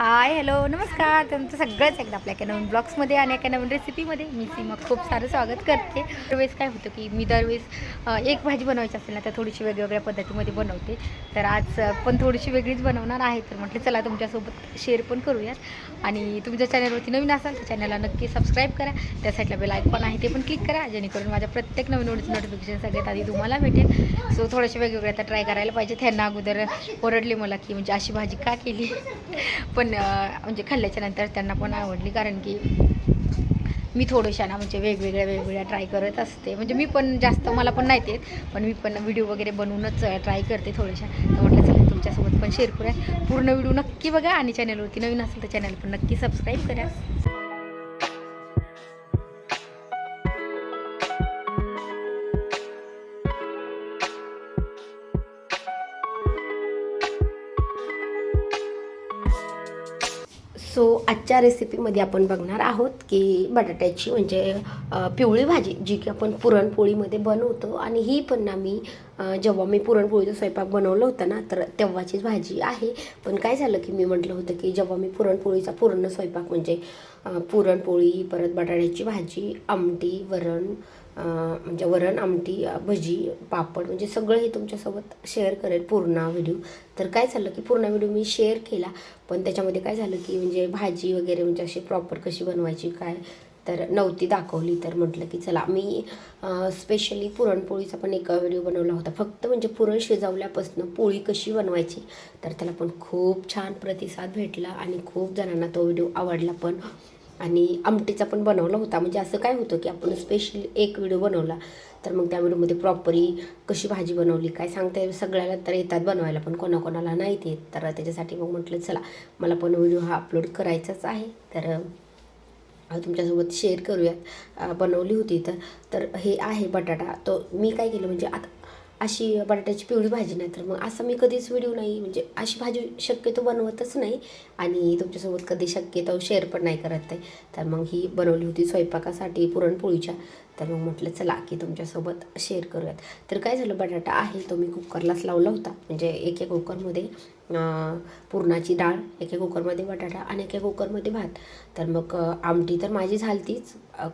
Hi hello नमस्कार. तुमचं सगळंच एकदा आपल्या एका नवीन ब्लॉग्समध्ये आणि एका नवीन रेसिपीमध्ये. मी सीमा खूप सारं स्वागत करते. दरवेळेस काय होतं की मी दरवेळेस एक भाजी बनवायची असेल ना तर थोडीशी वेगवेगळ्या पद्धतीमध्ये बनवते. तर आज पण थोडीशी वेगळीच बनवणार आहे. तर म्हटलं चला तुमच्यासोबत शेअर पण करूयात. आणि तुमच्या चॅनलवरती नवीन असाल तर चॅनलला नक्की सबस्क्राईब करा. त्या साईडला बेल आयकॉन आहे ते पण क्लिक करा. जेणेकरून माझ्या प्रत्येक नवीन व्हिडिओचं नोटिफिकेशन सगळ्यात आधी तुम्हाला भेटेल. सो थोडेसे वेगवेगळे आता ट्राय करायला पाहिजे त्यांना अगोदर ओरडले मला की म्हणजे अशी भाजी का केली? पण पण म्हणजे खाल्ल्याच्या नंतर त्यांना पण आवडली. कारण की मी थोडंशा ना म्हणजे वेगवेगळ्या वेगवेगळ्या ट्राय करत असते. म्हणजे मी पण जास्त मला पण नाही येत. पण मी पण व्हिडिओ वगैरे बनवूनच ट्राय करते थोड्याशा तर म्हटलं चला तुमच्यासोबत पण शेअर करूया. पूर्ण व्हिडिओ नक्की बघा आणि चॅनलवरती नवीन असेल तर चॅनल पण नक्की सबस्क्राईब करा. सो आजच्या रेसिपीमध्ये आपण बघणार आहोत की बटाट्याची म्हणजे पिवळी भाजी जी की आपण पुरणपोळीमध्ये बनवतो. आणि ही पण आम्ही जेव्हा मी पुरणपोळीचा स्वयंपाक बनवलं होतं ना तर तेव्हाचीच भाजी आहे. पण काय झालं की मी म्हटलं होतं की जेव्हा मी पुरणपोळीचा पूर्ण स्वयंपाक म्हणजे पुरणपोळी परत बटाट्याची भाजी आमटी वरण म्हणजे वरण आमटी भजी पापड म्हणजे सगळं हे तुमच्यासोबत शेअर करेल पूर्ण व्हिडिओ तर काय झालं की पूर्ण व्हिडिओ मी शेअर केला पण त्याच्यामध्ये काय झालं की म्हणजे भाजी वगैरे म्हणजे अशी प्रॉपर कशी बनवायची काय? तर नव्हती दाखवली तर म्हटलं की चला मी स्पेशली पुरणपोळीचा पण एक व्हिडिओ बनवला होता. फक्त म्हणजे पुरण शिजवल्यापासून पोळी कशी बनवायची तर त्याला पण खूप छान प्रतिसाद भेटला आणि खूप जणांना तो व्हिडिओ आवडला पण. आणि आमटीचा पण बनवला होता. म्हणजे असं काय होतं की आपण स्पेशल एक व्हिडिओ बनवला तर मग त्या व्हिडिओमध्ये प्रॉपरी कशी भाजी बनवली काय सांगता येईल सगळ्याला तर येतात बनवायला पण कोणाकोणाला नाही येत. तर त्याच्यासाठी मग म्हटलं चला मला पण व्हिडिओ हा अपलोड करायचाच आहे. तर तुमच्यासोबत शेअर करूयात. बनवली होती तर तर हे आहे बटाटा. तो मी काय केलं म्हणजे आता अशी बटाट्याची पिवळी भाजी नाही तर मग असं मी कधीच व्हिडिओ नाही म्हणजे अशी भाजी शक्यतो बनवतच नाही आणि तुमच्यासोबत कधी शक्यतो शेअर पण नाही करत आहे. तर मग ही बनवली होती स्वयंपाकासाठी पुरणपोळीच्या. तर मग म्हटलं चला की तुमच्यासोबत शेअर करूयात. तर काय झालं बटाटा आहे तो मी कुकरलाच लावला होता. म्हणजे एका कुकरमध्ये पुरणाची डाळ एका कुकरमध्ये बटाटा आणि एका कुकरमध्ये भात. तर मग आमटी तर माझी झालतीच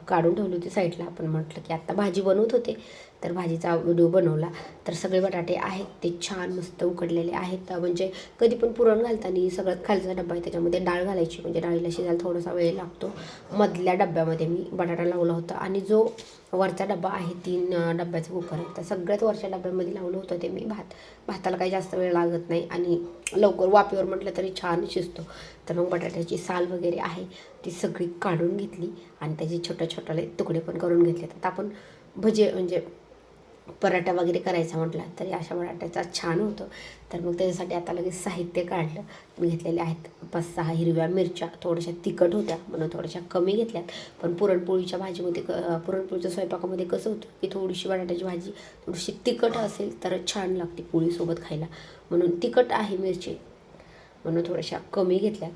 काढून ठेवली होती साईडला. पण म्हटलं की आत्ता भाजी बनवत होते. तर भाजीचा व्हिडिओ बनवला. तर सगळे बटाटे आहेत ते छान मस्त उकडलेले आहेत. म्हणजे कधी पण पुरण घालताना सगळ्यात खालचा डब्बा आहे त्याच्यामध्ये डाळ घालायची. म्हणजे डाळीला शिजायला थोडासा वेळ लागतो. मधल्या डब्यामध्ये मी बटाटा लावला होता आणि जो वरचा डब्बा आहे तीन डब्याचा कुकर आहे. तर सगळ्यात वरच्या डब्यामध्ये लावलं होतं ते मी भात. भाताला काही जास्त वेळ लागत नाही आणि लवकर वाफेवर म्हटलं तरी छान शिजतो. तर मग बटाट्याची साल वगैरे आहे ती सगळी काढून घेतली आणि त्याचे छोट्या छोट्याले तुकडे पण करून घेतले. आता आपण भजे म्हणजे पराठा वगैरे करायचा म्हटला तरी अशा बटाट्याचा छान होतं. तर मग त्याच्यासाठी आता लगेच साहित्य काढलं. मी घेतलेले आहेत पाच सहा हिरव्या मिरच्या थोड्याशा तिखट होत्या म्हणून थोड्याशा कमी घेतल्यात. पण पुरणपोळीच्या भाजीमध्ये क पुरणपोळीच्या स्वयंपाकामध्ये कसं होतं की थोडीशी बटाट्याची भाजी थोडीशी तिखट असेल तर छान लागते पोळीसोबत खायला. म्हणून तिखट आहे मिरची म्हणून थोड्याशा कमी घेतल्या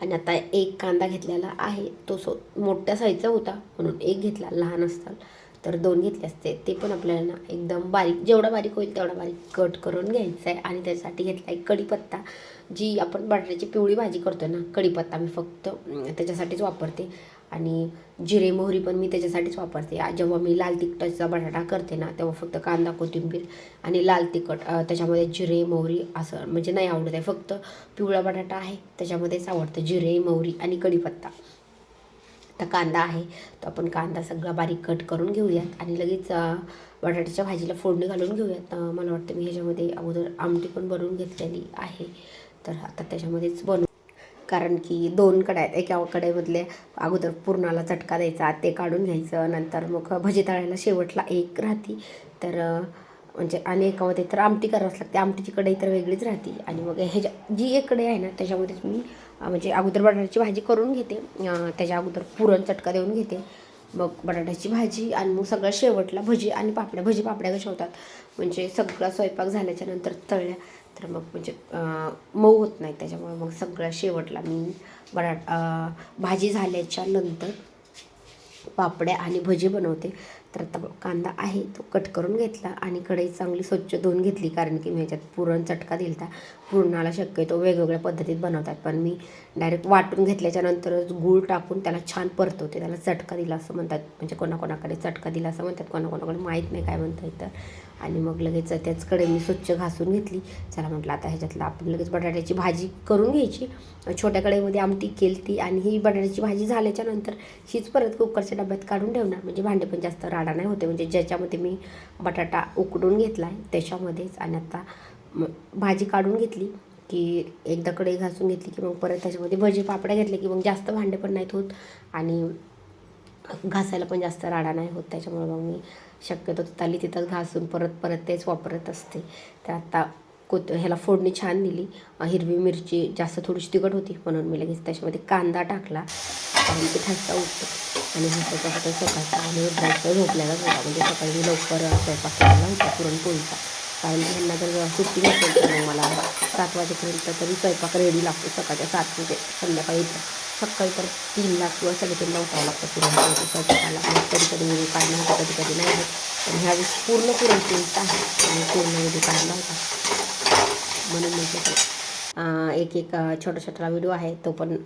आणि आता एक कांदा घेतलेला आहे तो सो मोठ्या साईजचा होता म्हणून एक घेतला लहान असताना. तर दोन घेतले असते. ते पण आपल्याला ना एकदम बारीक जेवढा बारीक होईल तेवढा बारीक कट करून घ्यायचा आहे. आणि त्याच्यासाठी घेतला आहे कढीपत्ता जी आपण बटाट्याची पिवळी भाजी करतो ना कढीपत्ता मी फक्त त्याच्यासाठीच वापरते. आणि जिरे मोहरी पण मी त्याच्यासाठीच वापरते. जेव्हा मी लाल तिखटाचा बटाटा करते ना तेव्हा फक्त कांदा कोथिंबीर आणि लाल तिखट त्याच्यामध्ये जिरे मोहरी असं म्हणजे नाही आवडत आहे. फक्त पिवळा बटाटा आहे त्याच्यामध्येच आवडतं जिरे मोहरी आणि कढीपत्ता. आता कांदा आहे तो आपण कांदा सगळा बारीक कट करून घेऊयात आणि लगेच बटाट्याच्या भाजीला फोडणी घालून घेऊयात. मला वाटतं मी ह्याच्यामध्ये अगोदर आमटी पण बनवून घेतलेली आहे. तर आता त्याच्यामध्येच बनवू. कारण की दोन कड्या आहेत एका कडेमधले अगोदर पुरणाला चटका द्यायचा ते काढून घ्यायचं नंतर मग भजी तळायला शेवटला एक राहती. तर म्हणजे आणि एकामध्ये तर आमटी करावंच लागते. आमटीची कढई तर वेगळीच राहते. आणि मग ह्याच्या जी एक कढई आहे ना त्याच्यामध्येच मी म्हणजे अगोदर बटाट्याची भाजी करून घेते. त्याच्या अगोदर पुरण चटका देऊन घेते. मग बटाट्याची भाजी आणि मग सगळं शेवटला भजी आणि पापड्या. भजी पापड्या कशा होतात? म्हणजे सगळा स्वयंपाक झाल्याच्यानंतर तळल्या. तर मग म्हणजे मऊ होत नाही. त्याच्यामुळे मग सगळ्या शेवटला मी बटाट भाजी झाल्याच्यानंतर पापड्या आणि भजी बनवते. तर आता कांदा आहे तो कट करून घेतला आणि कढई चांगली स्वच्छ धुवून घेतली कारण की मी ह्याच्यात पुरण चटका दिलता. पुरणाला शक्यतो वेगवेगळ्या पद्धतीत बनवतात पण मी डायरेक्ट वाटून घेतल्याच्यानंतरच गूळ टाकून त्याला छान परतवते. त्याला चटका दिला असं म्हणतात म्हणजे कोणाकोणाकडे चटका दिला असं म्हणतात कोणाकोणाकडे माहीत नाही काय म्हणतात तर. आणि मग लगेच त्याच कढई मी स्वच्छ घासून घेतली. चला म्हटलं आता ह्याच्यातलं आपण लगेच बटाट्याची भाजी करून घ्यायची. छोट्या कढईमध्ये आमटी केलती आणि ही बटाट्याची भाजी झाल्याच्यानंतर हीच परत कुकरच्या डब्यात काढून ठेवणार. म्हणजे भांडे पण जास्त राडा नाही होते. म्हणजे ज्याच्यामध्ये मी बटाटा उकडून घेतला आहे त्याच्यामध्येच. आणि आता भाजी काढून घेतली की एकदा कढई घासून घेतली की मग परत त्याच्यामध्ये भजी पापड्या घेतले की मग जास्त भांडे पण नाहीत होत. आणि घासायला पण जास्त राडा नाही होत. त्याच्यामुळे मग मी शक्यतो ताली तिथंच घासून परत परत तेच वापरत असते. तर आता कोत ह्याला फोडणी छान दिली. हिरवी मिरची जास्त थोडीशी तिखट होती म्हणून मी लगेच त्याच्यामध्ये कांदा टाकला. आणि ते ठसका उठतो आणि हसायचा होता सकाळचा आणि ड्रायचा झोपलेला होता म्हणजे सकाळी मी लवकर स्वयंपाक केलेला होता पुरणपोळीचा. कारण ह्यांना जर सुट्टी नसेल तर मग मला सात वाजेपर्यंत तरी स्वयंपाक रेडी लागतो. सकाळच्या सात म्हणजे संध्याकाळी सकाळी तर तीनला किंवा सगळीकडे उठावं लागतं पुरण म्हणजे स्वयंपाकाला कधी कधी व्हिडिओ काढला होता कधी कधी नाही होत. पण ह्यावेळेस पूर्ण पुरणपोळीचा आहे. आणि पूर्ण व्हिडिओ काढला होता. म्हणून म्हणजे एक एक छोटा छोटा व्हिडिओ आहे. तो पण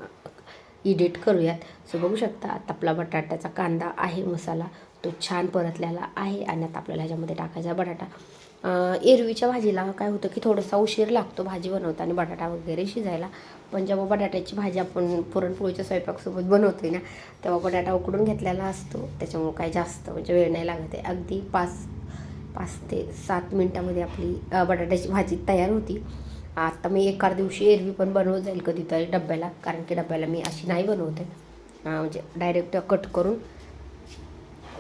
एडिट करूयात. सो बघू शकता आता आपला बटाट्याचा कांदा आहे मसाला. तो छान परतलेला आहे. आणि आता आपल्याला ह्याच्यामध्ये टाकायचा बटाटा. एरवीच्या भाजीला काय होतं की थोडासा उशीर लागतो भाजी बनवताना बटाटा वगैरे शिजायला. पण जेव्हा बटाट्याची भाजी आपण पुरणपोळीच्या स्वयंपाकसोबत बनवतो ना तेव्हा बटाटा उकडून घेतलेला असतो. त्याच्यामुळं काय जास्त म्हणजे वेळ नाही लागत आहे. अगदी पाच पाच ते सात मिनटामध्ये आपली बटाट्याची भाजी तयार होती. आता मी एका दिवशी एरवी पण बनवत जाईल कधीतरी डब्याला कारण की डब्याला मी अशी नाही बनवते. म्हणजे डायरेक्ट कट करून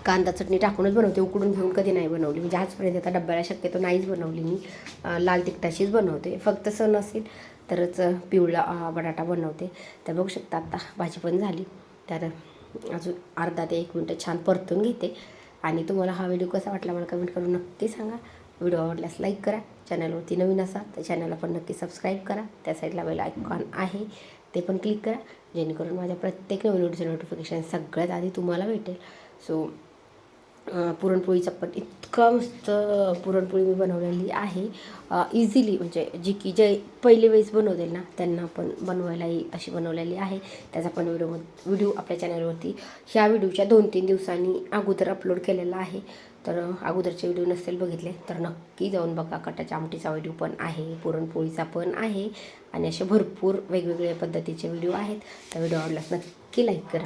कांदा चटणी टाकूनच बनवते. उकडून घेऊन कधी नाही बनवली. म्हणजे आजपर्यंत आता डब्याला शक्यतो नाहीच बनवली मी. लाल तिखटाशीच बनवते. फक्त सण असेल तरच पिवळा बटाटा बनवते. तर बघू शकता आता भाजी पण झाली. तर अजून अर्धा ते एक मिनटं छान परतून घेते. आणि तुम्हाला हा व्हिडिओ कसा वाटला मला कमेंट करून नक्की सांगा. व्हिडिओ आवडल्यास लाईक करा. चॅनलवरती नवीन असाल तर चॅनलला पण नक्की सबस्क्राईब करा. त्या साईडला बेल आयकॉन आहे. ते पण क्लिक करा. जेणेकरून माझ्या प्रत्येक नवीन व्हिडिओचं नोटिफिकेशन सगळ्यात आधी तुम्हाला भेटेल. सो पुरणपोळीचा पण इतका मस्त पुरणपोळी मी बनवलेली आहे. इझिली म्हणजे जी की जे पहिले वेळेस बनवतील ना त्यांना पण बनवायलाही अशी बनवलेली आहे. त्याचा पण व्हिडिओ व्हिडिओ आपल्या चॅनलवरती ह्या व्हिडिओच्या दोन तीन दिवसांनी अगोदर अपलोड केलेला आहे. तर अगोदरचे व्हिडिओ नसेल बघितले तर नक्की जाऊन बघा. कटाच्या आमटीचा व्हिडिओ पण आहे पुरणपोळीचा पण आहे. आणि असे भरपूर वेगवेगळ्या पद्धतीचे व्हिडिओ आहेत. त्या व्हिडिओ आवडल्यास नक्की लाईक करा.